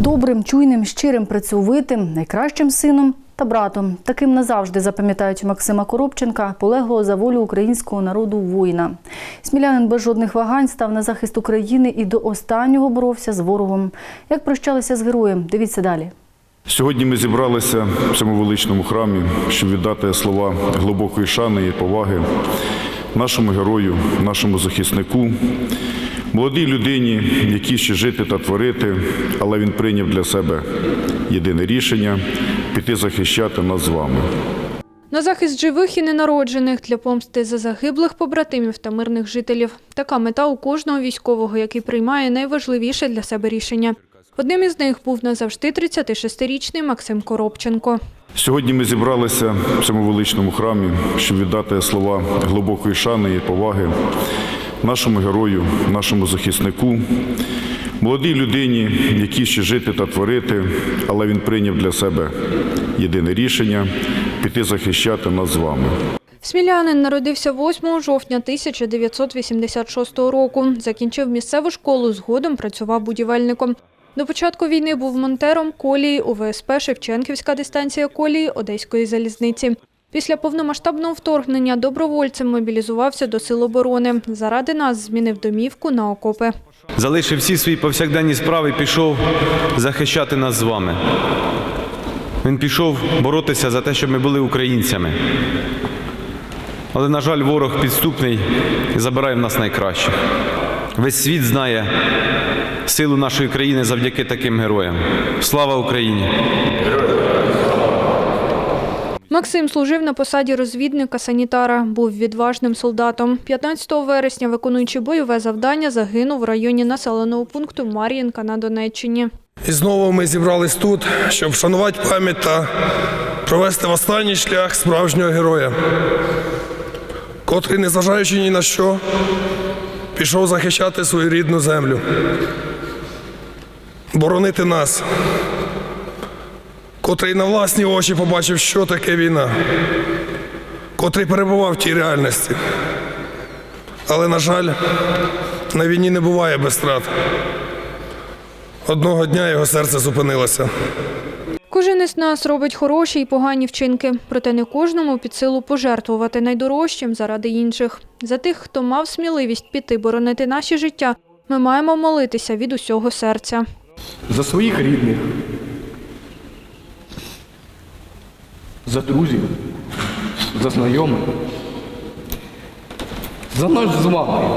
Добрим, чуйним, щирим, працьовитим, найкращим сином та братом. Таким назавжди запам'ятають Максима Коробченка, полеглого за волю українського народу воїна. Смілянин без жодних вагань став на захист України і до останнього боровся з ворогом. Як прощалися з героєм? Дивіться далі. Сьогодні ми зібралися в цьому величному храмі, щоб віддати слова глибокої шани і поваги нашому герою, нашому захиснику, молодій людині, якій ще жити та творити, але він прийняв для себе єдине рішення піти захищати нас з вами. На захист живих і ненароджених для помсти за загиблих побратимів та мирних жителів. Така мета у кожного військового, який приймає найважливіше для себе рішення. Одним із них був назавжди 36-річний Максим Коробченко. Сьогодні ми зібралися в цьому величному храмі, щоб віддати слова глибокої шани і поваги нашому герою, нашому захиснику, молодій людині, якій ще жити та творити, але він прийняв для себе єдине рішення піти захищати нас з вами. Смілянин народився 8 жовтня 1986 року. Закінчив місцеву школу, згодом працював будівельником. До початку війни був монтером колії УВСП Шевченківська дистанція колії Одеської залізниці. Після повномасштабного вторгнення добровольцем мобілізувався до Сил оборони. Заради нас змінив домівку на окопи. залишив всі свої повсякденні справи і пішов захищати нас з вами. Він пішов боротися за те, щоб ми були українцями. Але, на жаль, ворог підступний і забирає в нас найкращих. Весь світ знає силу нашої країни завдяки таким героям. Слава Україні! Максим служив на посаді розвідника-санітара, був відважним солдатом. 15 вересня, виконуючи бойове завдання, загинув в районі населеного пункту Мар'їнка на Донеччині. І знову ми зібрались тут, щоб вшанувати пам'ять та провести в останній шлях справжнього героя, котрий, незважаючи ні на що, пішов захищати свою рідну землю, боронити нас, котрий на власні очі побачив, що таке війна, котрий перебував в тій реальності. Але, на жаль, на війні не буває без страт. Одного дня його серце зупинилося. Кожен із нас робить хороші і погані вчинки, проте не кожному під силу пожертвувати найдорожчим заради інших. За тих, хто мав сміливість піти боронити наші життя, ми маємо молитися від усього серця. За своїх рідних, за друзів, за знайомих, за наш з вами.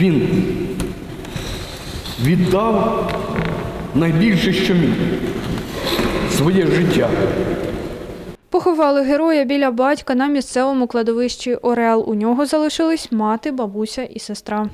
Він віддав найбільше, що міг своє життя. Поховали героя біля батька на місцевому кладовищі Орел. У нього залишились мати, бабуся і сестра.